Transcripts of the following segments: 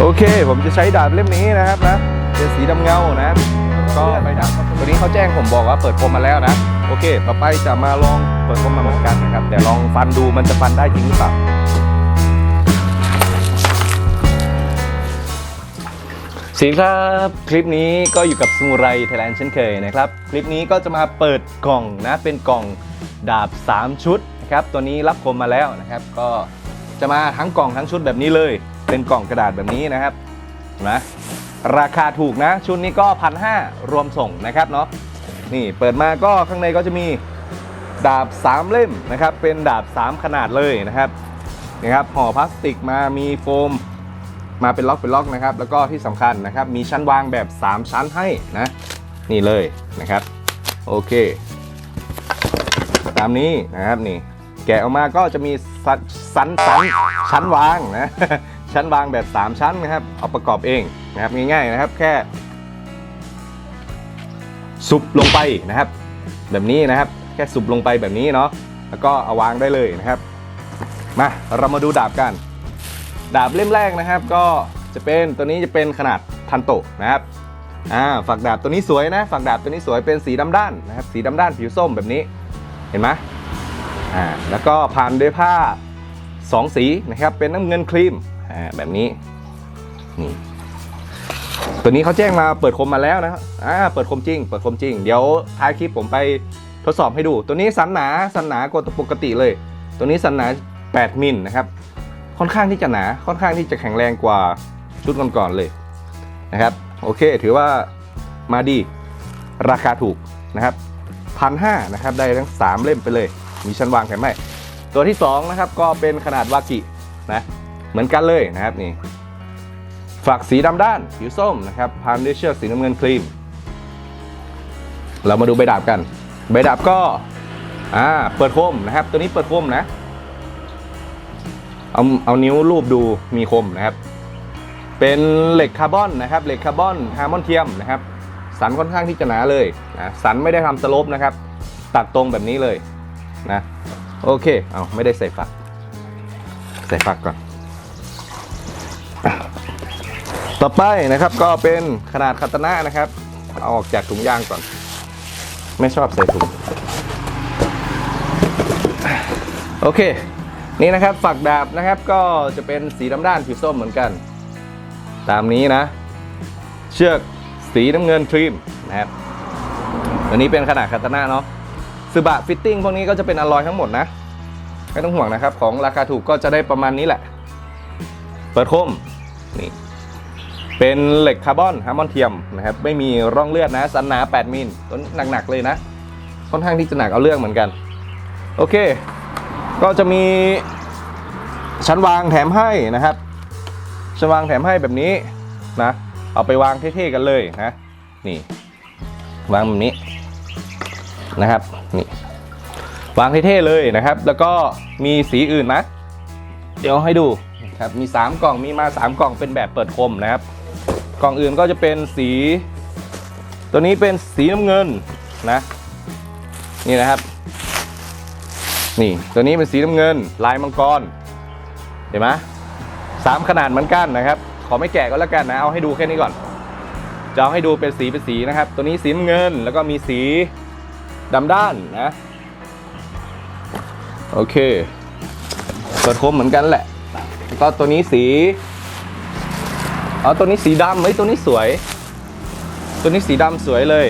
โอเค ผมจะใช้ดาบเล่มนี้นะครับนะเป็นสีดำเงานะ ก็ไปดาบตัวนี้เขาแจ้งผมบอกว่าเปิดคมมาแล้วนะ โอเค ต่อไปจะมาลองเปิดคมมาเหมือนกันนะครับ แต่ลองฟันดูมันจะฟันได้จริงหรือเปล่าสวัสดีครับ คลิปนี้ก็อยู่กับสมุไรไทยแลนด์เช่นเคยนะครับ คลิปนี้ก็จะมาเปิดกล่องนะ เป็นกล่องดาบ 3 ชุดนะครับ ตัวนี้รับคมมาแล้วนะครับ ก็จะมาทั้งกล่องทั้งชุดแบบนี้เลย เป็นกล่องกระดาษแบบนี้นะครับนะราคาถูกนะ ชุดนี้ก็พันห้ารวมส่งนะครับเนาะนี่เปิดมาก็ข้างในก็จะมีดาบ 3 เล่มนะครับ เป็นดาบ 3 ขนาดเลยนะครับนี่ครับห่อพลาสติกมามีโฟม มาเป็นล็อกเป็นล็อกนะครับ แล้วก็ที่สำคัญนะครับ มีชั้นวางแบบ 3 ชั้นให้นะ นี่เลยนะครับ โอเค ตามนี้นะครับนี่ แกะออกมาก็จะมีสันสันสันชั้นวางนะ ชั้นวางแบบ 3 ชั้นนะครับ เอาประกอบเองนะครับง่ายๆนะครับแค่สุบลงไปนะครับ แบบนี้นะครับแค่สุบลงไปแบบนี้เนาะแล้วก็เอาวางได้เลยนะครับ มาเรามาดูดาบกัน ดาบเล่มแรกนะครับ ก็จะเป็นตัวนี้จะเป็นขนาดทันโตะนะครับอ่าฝักดาบตัวนี้สวยนะฝักดาบตัวนี้สวยเป็นสีดำด้านนะครับ สีดำด้านผิวส้มแบบนี้เห็นไหมอ่าแล้วก็ผ่านด้วยผ้าสองสีนะครับเป็นน้ำเงินครีม อ่าแบบนี้นี่ตัวนี้เขาแจ้งมาเปิดคมมาแล้วนะครับอ่าเปิดคมจริง เปิดคมจริง เดี๋ยวท้ายคลิปผมไปทดสอบให้ดู ตัวนี้สันหนาสันหนากว่าตัวปกติเลย ตัวนี้สันหนา 8 มิลนะครับ ค่อนข้างที่จะหนา ค่อนข้างที่จะแข็งแรงกว่าชุดก่อนๆเลยนะครับ โอเค ถือว่ามาดี ราคาถูกนะครับพันห้านะครับ ได้ทั้ง 3 เล่มไปเลย มีชั้นวางแถมให้ตัวที่ 2 นะครับ ก็เป็นขนาดวากินะ เหมือนกันเลยนะครับนี่ฝักสีดำด้านผิวส้มนะครับพันด้วยเชือกสีน้ำเงินครีม เรามาดูใบดาบกัน ใบดาบก็อ่าเปิดคมนะครับ ตัวนี้เปิดคมนะ เอาเอานิ้วรูปดูมีคมนะครับ เป็นเหล็กคาร์บอนนะครับ เหล็กคาร์บอนฮาร์มอนเทียมนะครับ สันค่อนข้างที่จะหนาเลยนะสันไม่ได้ทำสโลปนะครับ ตัดตรงแบบนี้เลยนะ โอเค เอาไม่ได้ใส่ฝัก ใส่ฝักก่อน ต่อไปนะครับก็เป็นขนาดคาตานะนะครับ เอาออกจากถุงยางก่อน ไม่ชอบใส่ถุง โอเค นี่นะครับฝักดาบนะครับก็จะเป็นสีดำด้านผิวส้มเหมือนกัน ตามนี้นะ เชือกสีน้ำเงินทรีมนะครับอันนี้เป็นขนาดคาตานะเนาะซึบะฟิตติ้งพวกนี้ก็จะเป็นอลลอยทั้งหมดนะ ไม่ต้องห่วงนะครับ ของราคาถูกก็จะได้ประมาณนี้แหละ เปิดคมนี่ เป็นเหล็กคาร์บอนฮาร์มอนเทียมนะครับไม่มีร่องเลือดนะสันหนา 8มิลต้นหนักๆเลยนะ ค่อนข้างที่จะหนักเอาเรื่องเหมือนกัน โอเค ก็จะมีชั้นวางแถมให้นะครับชั้นวางแถมให้แบบนี้นะเอาไปวางเท่ๆกันเลยนะนี่วางแบบนี้นะครับนี่วางเท่ๆเลยนะครับ แล้วก็มีสีอื่นนะ เดี๋ยวให้ดูครับมี 3 กล่องมีมา 3 กล่องเป็นแบบเปิดคมนะครับ กล่องอื่นก็จะเป็นสี ตัวนี้เป็นสีน้ำเงินนะ นี่นะครับ นี่ตัวนี้เป็นสีน้ำเงิน ลายมังกร เห็นไหมสามขนาดเหมือนกันนะครับ ขอไม่แกะก็แล้วกันนะ เอาให้ดูแค่นี้ก่อน จะเอาให้ดูเป็นสีเป็นสีนะครับ ตัวนี้สีน้ำเงินแล้วก็มีสีดำด้านนะ โอเคเปิดคมเหมือนกันแหละ ก็ตัวนี้สี เอาตัวนี้สีดำเฮ้ยตัวนี้สวย ตัวนี้สีดำสวยเลย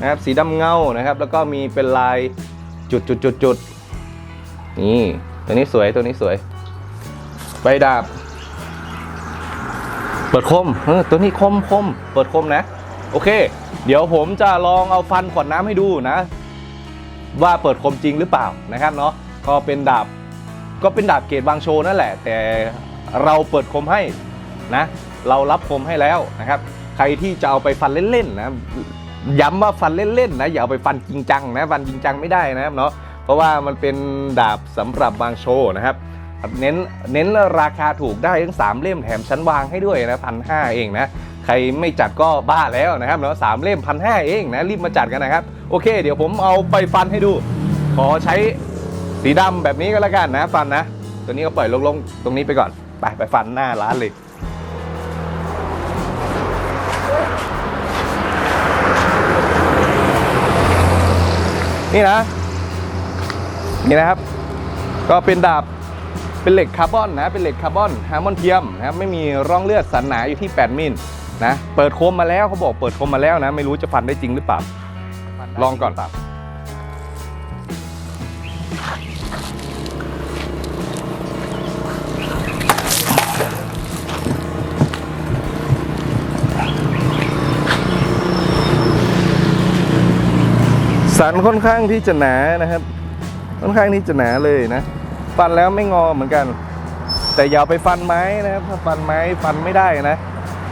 นะครับสีดำเงานะครับ แล้วก็มีเป็นลายจุดจุดจุดจุดนี่ตัวนี้สวยตัวนี้สวยใบดาบ เปิดคมเออตัวนี้คมคมเปิดคมนะ โอเค เดี๋ยวผมจะลองเอาฟันขวดน้ำให้ดูนะ ว่าเปิดคมจริงหรือเปล่านะครับเนาะก็เป็นดาบก็เป็นดาบเกรดบางโชว์นั่นแหละ แต่เราเปิดคมให้ นะเรารับคมให้แล้วนะครับ ใครที่จะเอาไปฟันเล่นๆนะย้ำว่าฟันเล่นๆนะอย่าเอาไปฟันจริงจังนะฟันจริงจังไม่ได้นะครับเนาะเพราะว่ามันเป็นดาบสำหรับบางโชว์นะครับเน้นเน้นราคาถูกได้ทั้ง 3 เล่มแถมชั้นวางให้ด้วยนะพันห้าเองนะใครไม่จัดก็บ้าแล้วนะครับเนาะสามเล่มพันห้าเองนะรีบมาจัดกันนะครับ โอเค เดี๋ยวผมเอาไปฟันให้ดู ขอใช้สีดำแบบนี้ก็แล้วกันนะฟันนะ ตัวนี้ก็ปล่อยลงๆตรงนี้ไปก่อน ไปไปฟันหน้าร้านเลย นี่นะ นี่นะครับ ก็เป็นดาบเป็นเหล็กคาร์บอนนะ เป็นเหล็กคาร์บอนฮาร์มอนเทียมนะครับไม่มีร่องเลือดสันหนาอยู่ที่ 8 มิลนะ เปิดคมมาแล้วเขาบอกเปิดคมมาแล้วนะ ไม่รู้จะฟันได้จริงหรือเปล่า ลองก่อน สันค่อนข้างที่จะหนานะครับ ค่อนข้างที่จะหนาเลยนะ ฟันแล้วไม่งอเหมือนกัน แต่อย่าไปฟันไม้นะครับถ้าฟันไม้ฟันไม่ได้นะ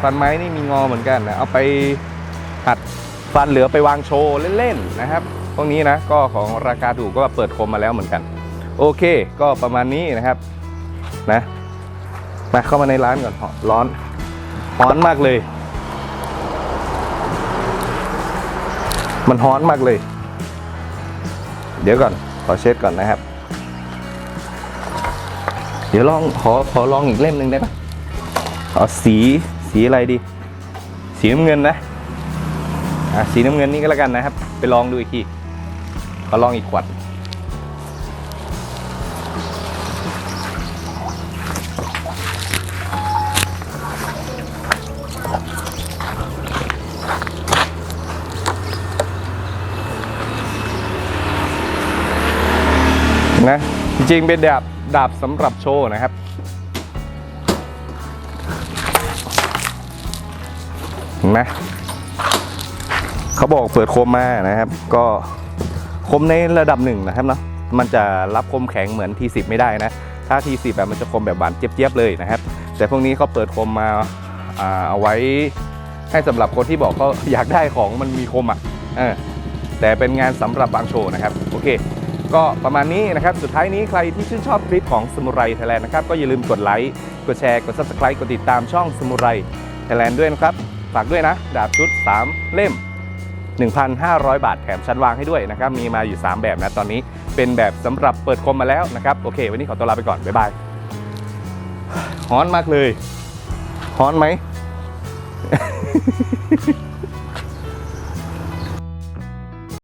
ฟันไม้นี่มีงอเหมือนกันนะเอาไปหัดฟันเหลือไปวางโชว์เล่นๆนะครับ พวกนี้นะก็ของราคาถูกก็เปิดคมมาแล้วเหมือนกัน โอเค ก็ประมาณนี้นะครับนะมาเข้ามาในร้านก่อนร้อนร้อนมากเลย มันฮ้อนมากเลย เดี๋ยวก่อนขอเช็ดก่อนนะครับ เดี๋ยวลองขอขอลองอีกเล่มหนึ่งได้ปะเอาสีสีอะไรดี สีน้ำเงินนะอะสีน้ำเงินนี่ก็แล้วกันนะครับ ไปลองดูอีกทีขอลองอีกขวด นะจริงๆเป็นดาบดาบสำหรับโชว์นะครับ เห็นไหมเขาบอกเปิดคมมานะครับ ก็คมในระดับหนึ่งนะครับเนาะมันจะรับคมแข็งเหมือนทีสิบไม่ได้นะ ถ้าทีสิบแบบมันจะคมแบบหวานเจี๊ยบๆเลยนะครับ แต่พวกนี้เขาเปิดคมมาเอาไว้ให้สำหรับคนที่บอกเขาอยากได้ของมันมีคมอะแต่เป็นงานสำหรับบางโชว์นะครับ โอเค ก็ประมาณนี้นะครับ สุดท้ายนี้ใครที่ชื่นชอบคลิปของสมุไรไทยแลนด์นะครับ ก็อย่าลืมกดไลค์ กดแชร์ กด subscribe กดติดตามช่องสมุไรไทยแลนด์ด้วยนะครับ ฝากด้วยนะ ดาบชุด 3 เล่ม 1,500 บาทแถมชั้นวางให้ด้วยนะครับ มีมาอยู่ 3 แบบนะตอนนี้ เป็นแบบสำหรับเปิดคมมาแล้วนะครับ โอเค วันนี้ขอตัวลาไปก่อน บ๊ายบายฮ้อนมากเลยฮ้อนไหม